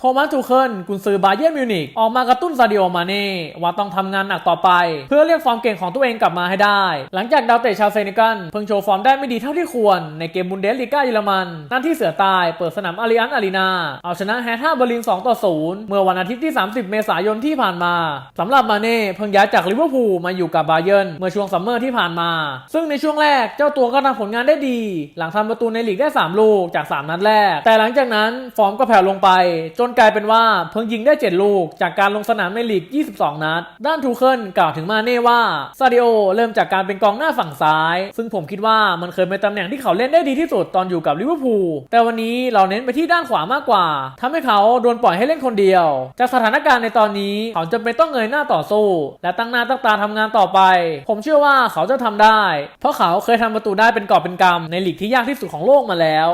โทมัสทูเคิลกุนซือบาเยร์นมิวนิกออกมากระตุ้นซาดิโอมาเน่ว่าต้องทำงานหนักต่อไป เพื่อเรียกฟอร์มเก่งของตัวเองกลับมาให้ได้ หลังจากดาวเตะชาวเซนิกันเพิ่งโชว์ฟอร์มได้ไม่ดีเท่าที่ควร ในเกมบุนเดสลีกาเยอรมันนั่นที่เสือตายเปิดสนามอาริอันอารีนาเอาชนะแฮท่าเบอร์ลิน 2 ต่อ 0 เมื่อวันอาทิตย์ที่ 30 เมษายนที่ผ่านมาสำหรับมาเน่เพิ่งย้ายจากลิเวอร์พูลมาอยู่กับบาเยิร์นเมื่อช่วงซัมเมอร์ที่ผ่านมา ซึ่งในช่วงแรกเจ้าตัวก็ทำผลงานได้ดี หลังทำประตูในลีกได้ 3 ลูกจาก 3 นัดแรก แต่หลังจากนั้นฟอร์มก็แผ่วลงไปจนกลายเป็นว่าเพิ่งยิงได้ 7 ลูก จากการลงสนามในลีก 22 นัด ด้านทูเคิลกล่าวถึงมาเน่ว่าซาดิโอเริ่มจากการเป็นกองหน้าฝั่งซ้าย ซึ่งผมคิดว่ามันเคยเป็นตำแหน่งที่เขาเล่นได้ดีที่สุดตอนอยู่กับลิเวอร์พูลแต่วันนี้เราเน้นไปที่ด้านขวามากกว่าทำให้เขาโดนปล่อยให้เล่นคนเดียว จากสถานการณ์ในตอนนี้เขาจำเป็นต้องเงยหน้าต่อสู้ และตั้งหน้าตั้งตาทำงานต่อไป ผมเชื่อว่าเขาจะทำได้ เพราะเขาเคยทำประตูได้เป็นกอบเป็นกำในลีกที่ยากที่สุดของโลกมาแล้ว